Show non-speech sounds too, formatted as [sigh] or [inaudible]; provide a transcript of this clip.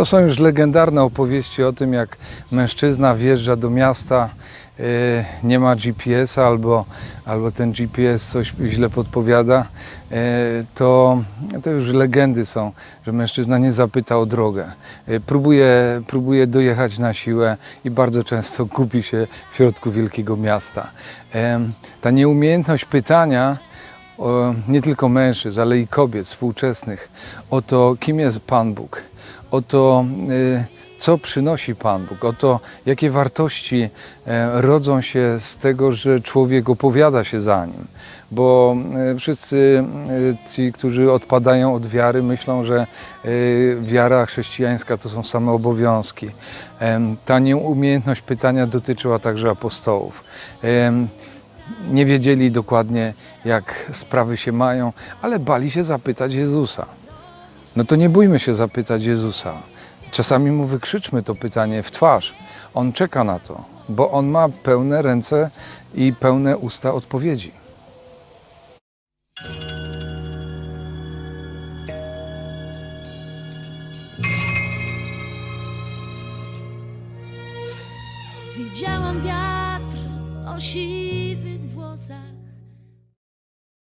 To są już legendarne opowieści o tym, jak mężczyzna wjeżdża do miasta, yy, nie ma GPS-a albo, albo ten GPS coś źle podpowiada. Yy, To, to już legendy są, że mężczyzna nie zapyta o drogę. Yy, Próbuje, próbuje dojechać na siłę i bardzo często [laughs] gubi się w środku wielkiego miasta. Ta nieumiejętność pytania nie tylko mężczyzn, ale i kobiet współczesnych, o to, kim jest Pan Bóg, o to, y, co przynosi Pan Bóg, o to, jakie wartości e, rodzą się z tego, że człowiek opowiada się za nim. Bo e, wszyscy e, ci, którzy odpadają od wiary, myślą, że wiara chrześcijańska to są same obowiązki. Ta nieumiejętność pytania dotyczyła także apostołów. Nie wiedzieli dokładnie, jak sprawy się mają, ale bali się zapytać Jezusa. No to nie bójmy się zapytać Jezusa. Czasami mu wykrzyczmy to pytanie w twarz. On czeka na to, bo on ma pełne ręce i pełne usta odpowiedzi. Widziałam wiatr o siwych